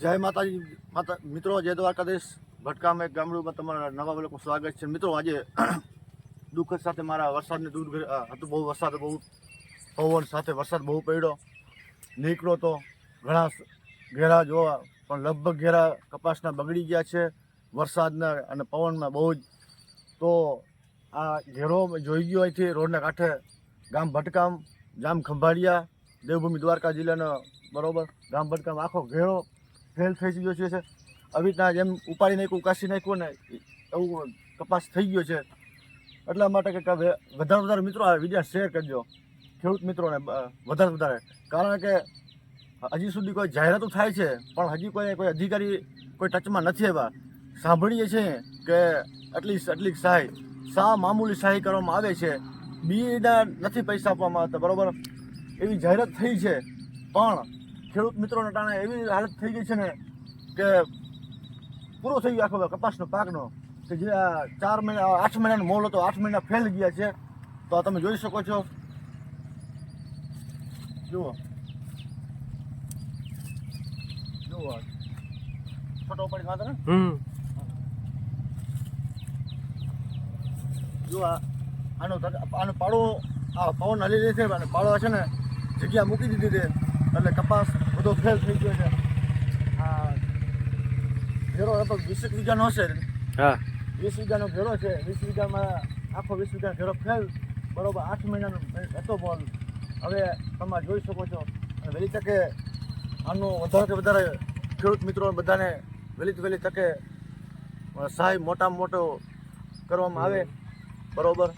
જય માતાજી, માતા, મિત્રો, જય દ્વારકાધીશ. ભટકામ એક ગામડુંમાં તમારા નવા લોકોનું સ્વાગત છે. મિત્રો, આજે દુઃખ સાથે મારા વરસાદને દૂર હતું બહુ વરસાદ, બહુ પવન સાથે વરસાદ બહુ પડ્યો. નીકળો તો ઘણા ઘેરા જોવા, પણ લગભગ ઘેરા કપાસના બગડી ગયા છે વરસાદના અને પવનમાં બહુ જ. તો આ ઘેરો જોઈ ગયો અહીંથી, રોડના કાંઠે ગામ ભટકામ, ગામ ખંભાળિયા, દેવભૂમિ દ્વારકા જિલ્લાનો બરોબર ગામ ભટકામ. આખો ઘેરો ફેલ થઈ ગયો છે. આવી રીતના જેમ ઉપાડી નાખ્યું ઉકાસી નાખ્યું ને એવું કપાસ થઈ ગયો છે. એટલા માટે કે વધારે વધારે મિત્રો આ વીડિયો શેર કરજો. ખેડૂત મિત્રોને વધારે વધારે. કારણ કે હજી સુધી કોઈ જાહેરાતો થાય છે, પણ હજી કોઈ કોઈ અધિકારી કોઈ ટચમાં નથી આવ્યા. સાંભળીએ છીએ કે આટલી આટલી સહાય સા મામૂલી સહાય કરવામાં આવે છે? બીના નથી પૈસા આપવામાં આવતા, બરાબર? એવી જાહેરાત થઈ છે. પણ ખેડૂત મિત્રોના ટાણે એવી હાલત થઈ ગઈ છે ને કે પૂરો થઈ ગયો આખો કપાસનો પાકનો કે જે આ ચાર મહિના આઠ મહિનાનો મોલ હતો આઠ મહિના ફેલ ગયા છે. તો આ તમે જોઈ શકો છો. જુઓ. જુઓ ફોટો પડી વાંધો ને જુઓ આનો આનો પાડો આ પવન હલી રહી છે અને પાડો છે ને જગ્યા મૂકી દીધી છે. એટલે કપાસ બધો ફેલ થઈ ગયો છે. આ ઘેરો લગભગ વીસ એક વીઘાનો હશે. હા. વીસ વીઘાનો ઘેરો છે. વીસ વીઘામાં આખો વીસ વીઘા ઘેરો ફેલ બરોબર આઠ મહિનાનો હતો બોલ હવે તમે જોઈ શકો છો. વહેલી તકે આનો વધારે વધારે ખેડૂત મિત્રો બધાને વહેલી વહેલી તકે સહાય મોટામાં મોટો કરવામાં આવે. બરોબર?